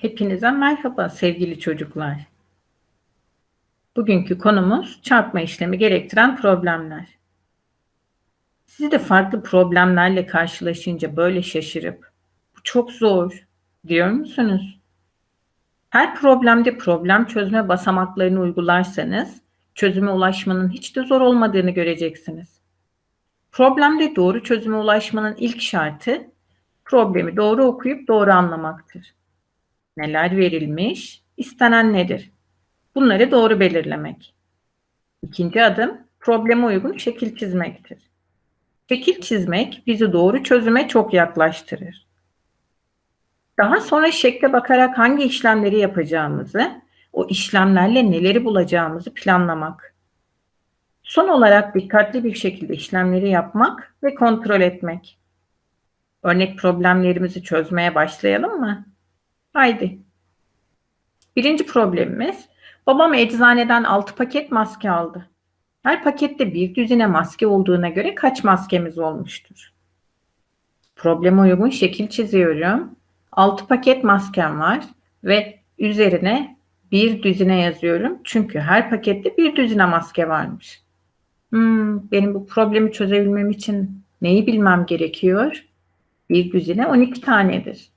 Hepinize merhaba sevgili çocuklar. Bugünkü konumuz çarpma işlemi gerektiren problemler. Siz de farklı problemlerle karşılaşınca böyle şaşırıp bu çok zor diyor musunuz? Her problemde problem çözme basamaklarını uygularsanız çözüme ulaşmanın hiç de zor olmadığını göreceksiniz. Problemde doğru çözüme ulaşmanın ilk şartı problemi doğru okuyup doğru anlamaktır. Neler verilmiş, istenen nedir? Bunları doğru belirlemek. İkinci adım probleme uygun şekil çizmektir. Şekil çizmek bizi doğru çözüme çok yaklaştırır. Daha sonra şekle bakarak hangi işlemleri yapacağımızı, o işlemlerle neleri bulacağımızı planlamak. Son olarak dikkatli bir şekilde işlemleri yapmak ve kontrol etmek. Örnek problemlerimizi çözmeye başlayalım mı? Haydi. Birinci problemimiz babam eczaneden 6 paket maske aldı. Her pakette bir düzine maske olduğuna göre kaç maskemiz olmuştur? Probleme uygun şekil çiziyorum. 6 paket maskem var ve üzerine bir düzine yazıyorum. Çünkü her pakette bir düzine maske varmış. Hmm, benim bu problemi çözebilmem için neyi bilmem gerekiyor? Bir düzine 12 tanedir.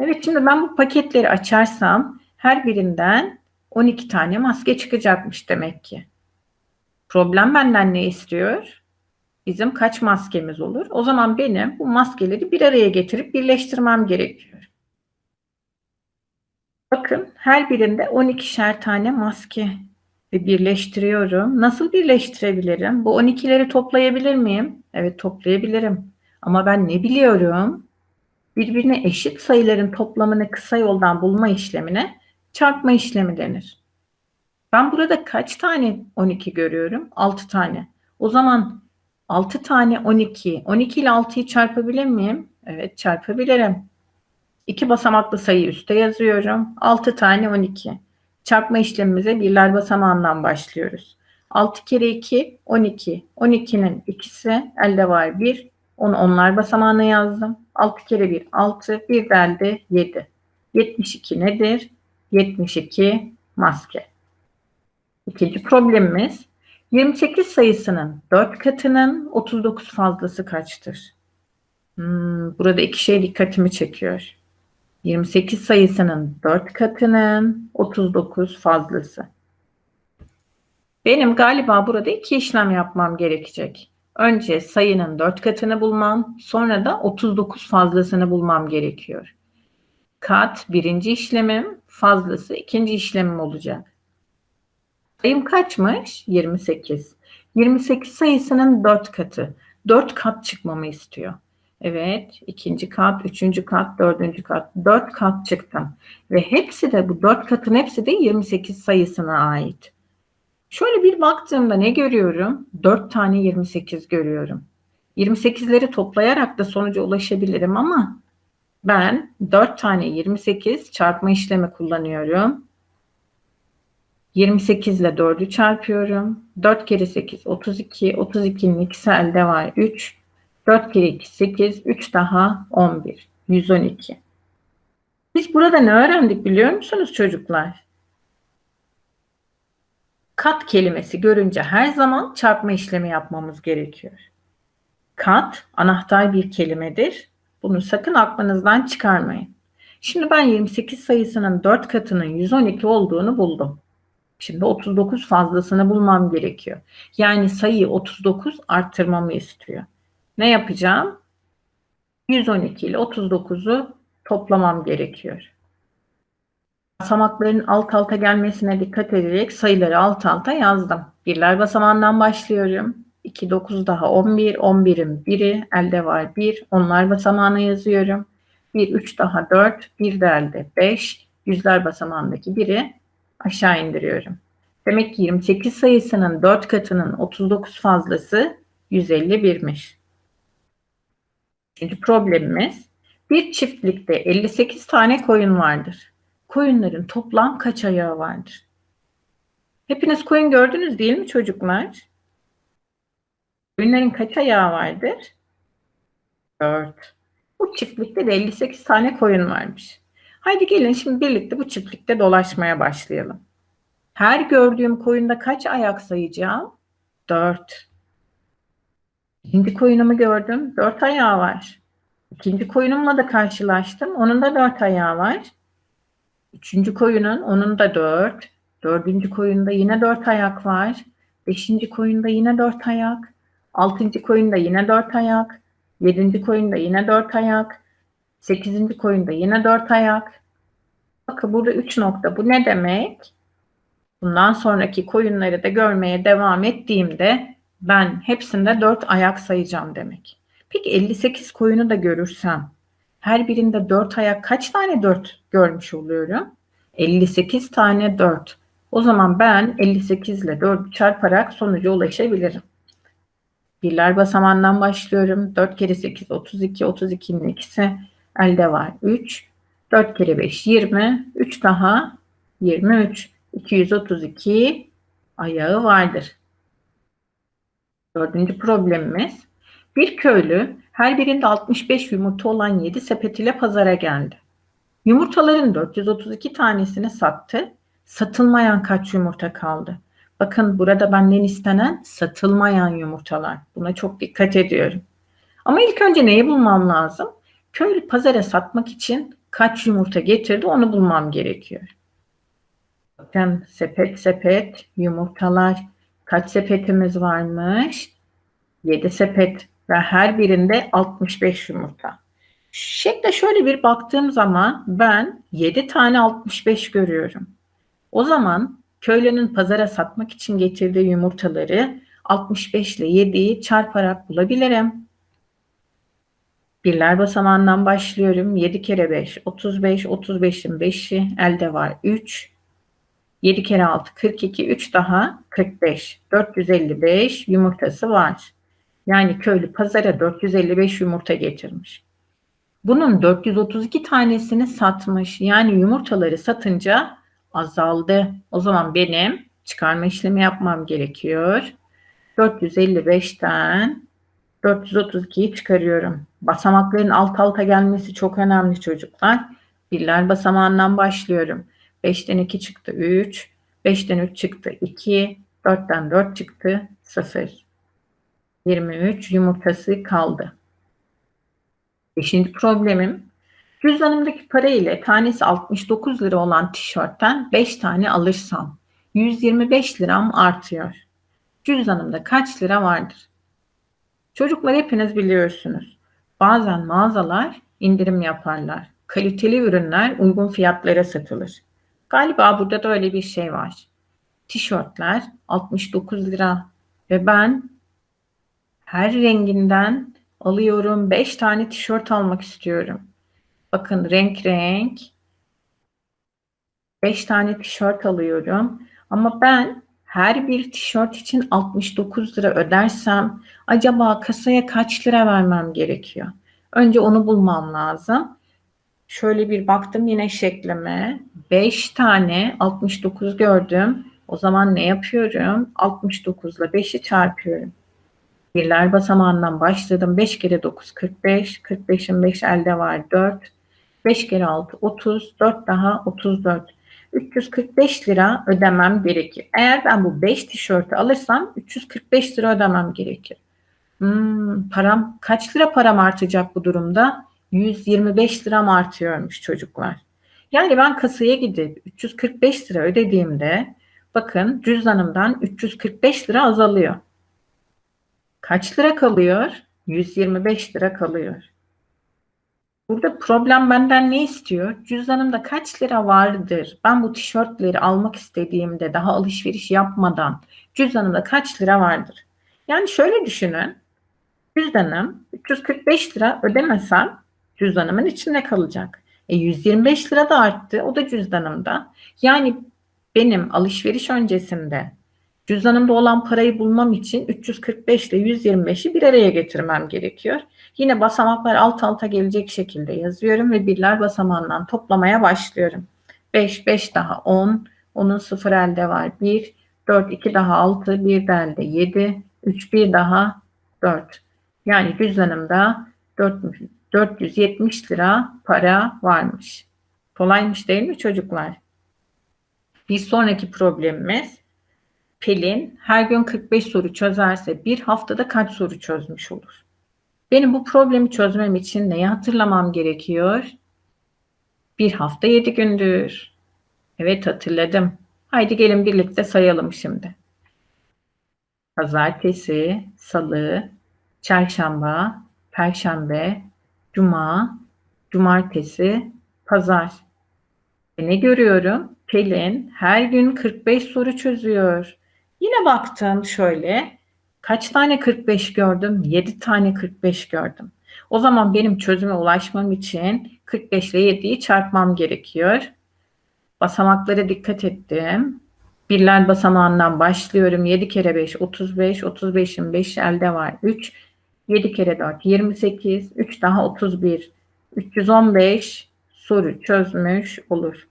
Evet şimdi ben bu paketleri açarsam her birinden 12 tane maske çıkacakmış demek ki. Problem benden ne istiyor? Bizim kaç maskemiz olur? O zaman benim bu maskeleri bir araya getirip birleştirmem gerekiyor. Bakın her birinde 12'şer tane maske birleştiriyorum. Nasıl birleştirebilirim? Bu 12'leri toplayabilir miyim? Evet toplayabilirim. Ama ben ne biliyorum? Birbirine eşit sayıların toplamını kısa yoldan bulma işlemine çarpma işlemi denir. Ben burada kaç tane 12 görüyorum? 6 tane. O zaman 6 tane 12. 12 ile 6'yı çarpabilir miyim? Evet çarpabilirim. İki basamaklı sayı üste yazıyorum. 6 tane 12. Çarpma işlemimize birler basamağından başlıyoruz. 6 kere 2 12. 12'nin ikisi elde var 1. Onu onlar basamağına yazdım. 6 kere 1 6. Bir de elde 7. 72 nedir? 72 maske. İkinci problemimiz 28 sayısının 4 katının 39 fazlası kaçtır? Hmm, burada iki şey dikkatimi çekiyor. 28 sayısının 4 katının 39 fazlası. Benim galiba burada iki işlem yapmam gerekecek. Önce sayının 4 katını bulmam, sonra da 39 fazlasını bulmam gerekiyor. Kat birinci işlemim, fazlası ikinci işlemim olacak. Sayım kaçmış? 28. 28 sayısının 4 katı. 4 kat çıkmamı istiyor. Evet, ikinci kat, üçüncü kat, dördüncü kat. Dört kat çıktım. Ve hepsi de bu dört katın hepsi de 28 sayısına ait. Şöyle bir baktığımda ne görüyorum? 4 tane 28 görüyorum. 28'leri toplayarak da sonuca ulaşabilirim ama ben 4 tane 28 çarpma işlemi kullanıyorum. 28 ile 4'ü çarpıyorum. 4 kere 8 32. 32'nin ikisi elde var 3. 4 kere 2 8. 3 daha 11. 112. Biz burada ne öğrendik biliyor musunuz çocuklar? Kat kelimesi görünce her zaman çarpma işlemi yapmamız gerekiyor. Kat anahtar bir kelimedir. Bunu sakın aklınızdan çıkarmayın. Şimdi ben 28 sayısının 4 katının 112 olduğunu buldum. Şimdi 39 fazlasını bulmam gerekiyor. Yani sayıyı 39 arttırmamı istiyor. Ne yapacağım? 112 ile 39'u toplamam gerekiyor basamakların alt alta gelmesine dikkat ederek sayıları alt alta yazdım. Birler basamağından başlıyorum. 2, 9 daha 11. 11'in biri elde var 1. Onlar basamağına yazıyorum. 1, 3 daha 4. Bir de elde 5. Yüzler basamağındaki biri aşağı indiriyorum. Demek ki 28 sayısının 4 katının 39 fazlası 151'miş. Üçüncü problemimiz bir çiftlikte 58 tane koyun vardır koyunların toplam kaç ayağı vardır? Hepiniz koyun gördünüz değil mi çocuklar? Koyunların kaç ayağı vardır? Dört. Bu çiftlikte de 58 tane koyun varmış. Haydi gelin şimdi birlikte bu çiftlikte dolaşmaya başlayalım. Her gördüğüm koyunda kaç ayak sayacağım? Dört. İkinci koyunumu gördüm. Dört ayağı var. İkinci koyunumla da karşılaştım. Onun da dört ayağı var. Üçüncü koyunun onun da dört. Dördüncü koyunda yine dört ayak var. Beşinci koyunda yine dört ayak. Altıncı koyunda yine dört ayak. Yedinci koyunda yine dört ayak. Sekizinci koyunda yine dört ayak. Bakın burada üç nokta. Bu ne demek? Bundan sonraki koyunları da görmeye devam ettiğimde ben hepsinde dört ayak sayacağım demek. Peki 58 koyunu da görürsem her birinde dört ayak kaç tane dört görmüş oluyorum? 58 tane dört. O zaman ben 58 ile 4 çarparak sonuca ulaşabilirim. Birler basamağından başlıyorum. 4 kere 8 32. 32'nin ikisi elde var. 3. 4 kere 5 20. 3 daha 23. 232 ayağı vardır. Dördüncü problemimiz. Bir köylü her birinde 65 yumurta olan 7 sepet ile pazara geldi. Yumurtaların 432 tanesini sattı. Satılmayan kaç yumurta kaldı? Bakın burada benden istenen satılmayan yumurtalar. Buna çok dikkat ediyorum. Ama ilk önce neyi bulmam lazım? Köylü pazara satmak için kaç yumurta getirdi onu bulmam gerekiyor. Bakın sepet sepet yumurtalar. Kaç sepetimiz varmış? 7 sepet ve her birinde 65 yumurta. Şekle şöyle bir baktığım zaman ben 7 tane 65 görüyorum. O zaman köylünün pazara satmak için getirdiği yumurtaları 65 ile 7'yi çarparak bulabilirim. Birler basamağından başlıyorum. 7 kere 5 35. 35'in 5'i elde var 3. 7 kere 6 42. 3 daha 45. 455 yumurtası var. Yani köylü pazara 455 yumurta getirmiş. Bunun 432 tanesini satmış. Yani yumurtaları satınca azaldı. O zaman benim çıkarma işlemi yapmam gerekiyor. 455'ten 432'yi çıkarıyorum. Basamakların alt alta gelmesi çok önemli çocuklar. Birler basamağından başlıyorum. 5'ten 2 çıktı 3. 5'ten 3 çıktı 2. 4'ten 4 çıktı 0. 23 yumurtası kaldı. Beşinci problemim cüzdanımdaki para ile tanesi 69 lira olan tişörtten 5 tane alırsam 125 liram artıyor. Cüzdanımda kaç lira vardır? Çocuklar hepiniz biliyorsunuz. Bazen mağazalar indirim yaparlar. Kaliteli ürünler uygun fiyatlara satılır. Galiba burada da öyle bir şey var. Tişörtler 69 lira ve ben her renginden alıyorum. 5 tane tişört almak istiyorum. Bakın renk renk 5 tane tişört alıyorum. Ama ben her bir tişört için 69 lira ödersem acaba kasaya kaç lira vermem gerekiyor? Önce onu bulmam lazım. Şöyle bir baktım yine şeklime. 5 tane 69 gördüm. O zaman ne yapıyorum? 69 ile 5'i çarpıyorum. Birler basamağından başladım. 5 kere 9 45. 45'in 5 elde var 4. 5 kere 6 30. 4 daha 34. 345 lira ödemem gerekir. Eğer ben bu 5 tişörtü alırsam 345 lira ödemem gerekir. Hmm, param kaç lira param artacak bu durumda? 125 liram artıyormuş çocuklar. Yani ben kasaya gidip 345 lira ödediğimde bakın cüzdanımdan 345 lira azalıyor. Kaç lira kalıyor? 125 lira kalıyor. Burada problem benden ne istiyor? Cüzdanımda kaç lira vardır? Ben bu tişörtleri almak istediğimde daha alışveriş yapmadan cüzdanımda kaç lira vardır? Yani şöyle düşünün. Cüzdanım 345 lira ödemesem cüzdanımın içinde kalacak. E 125 lira da arttı. O da cüzdanımda. Yani benim alışveriş öncesinde Cüzdanımda olan parayı bulmam için 345 ile 125'i bir araya getirmem gerekiyor. Yine basamaklar alt alta gelecek şekilde yazıyorum ve birler basamağından toplamaya başlıyorum. 5, 5 daha 10, onun 0 elde var 1, 4, 2 daha 6, 1 de elde 7, 3, 1 daha 4. Yani cüzdanımda 4, 470 lira para varmış. Kolaymış değil mi çocuklar? Bir sonraki problemimiz Pelin her gün 45 soru çözerse bir haftada kaç soru çözmüş olur? Benim bu problemi çözmem için neyi hatırlamam gerekiyor? Bir hafta 7 gündür. Evet hatırladım. Haydi gelin birlikte sayalım şimdi. Pazartesi, salı, çarşamba, perşembe, cuma, cumartesi, pazar. E ne görüyorum? Pelin her gün 45 soru çözüyor. Yine baktım şöyle. Kaç tane 45 gördüm? 7 tane 45 gördüm. O zaman benim çözüme ulaşmam için 45 ile 7'yi çarpmam gerekiyor. Basamaklara dikkat ettim. Birler basamağından başlıyorum. 7 kere 5 35. 35'in 5 elde var. 3. 7 kere 4 28. 3 daha 31. 315 soru çözmüş olur.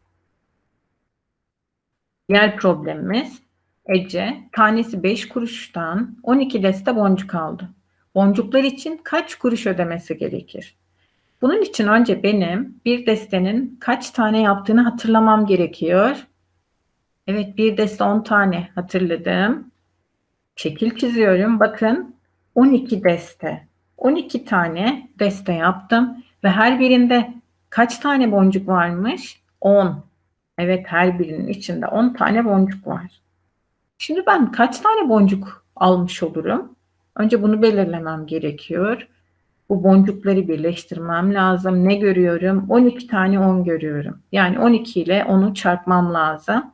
Diğer problemimiz Ece tanesi 5 kuruştan 12 deste boncuk aldı. Boncuklar için kaç kuruş ödemesi gerekir? Bunun için önce benim bir destenin kaç tane yaptığını hatırlamam gerekiyor. Evet bir deste 10 tane hatırladım. Şekil çiziyorum. Bakın 12 deste. 12 tane deste yaptım ve her birinde kaç tane boncuk varmış? 10. Evet her birinin içinde 10 tane boncuk var. Şimdi ben kaç tane boncuk almış olurum? Önce bunu belirlemem gerekiyor. Bu boncukları birleştirmem lazım. Ne görüyorum? 12 tane 10 görüyorum. Yani 12 ile 10'u çarpmam lazım.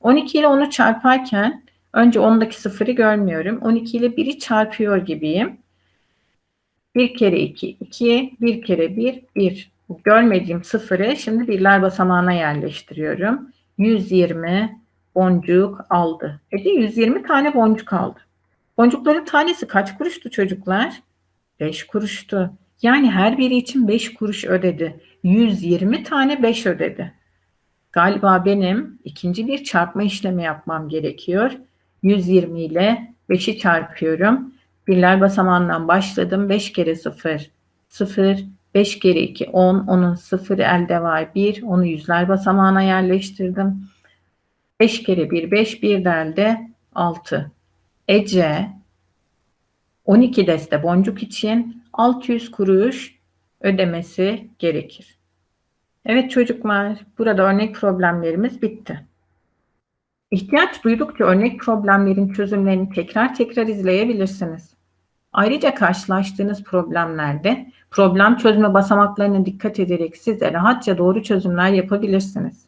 12 ile 10'u çarparken önce 10'daki sıfırı görmüyorum. 12 ile 1'i çarpıyor gibiyim. 1 kere 2, 2, 1 kere 1, 1. Görmediğim sıfırı şimdi birler basamağına yerleştiriyorum. 120 boncuk aldı. Ece 120 tane boncuk aldı. Boncukların tanesi kaç kuruştu çocuklar? 5 kuruştu. Yani her biri için 5 kuruş ödedi. 120 tane 5 ödedi. Galiba benim ikinci bir çarpma işlemi yapmam gerekiyor. 120 ile 5'i çarpıyorum. Birler basamağından başladım. 5 kere 0, 0, 5 kere 2, 10. Onun 0 elde var 1. Onu yüzler basamağına yerleştirdim. 5 kere 1, 5, 1 de elde 6. Ece 12 deste boncuk için 600 kuruş ödemesi gerekir. Evet çocuklar, burada örnek problemlerimiz bitti. İhtiyaç duydukça örnek problemlerin çözümlerini tekrar tekrar izleyebilirsiniz. Ayrıca karşılaştığınız problemlerde problem çözme basamaklarına dikkat ederek siz de rahatça doğru çözümler yapabilirsiniz.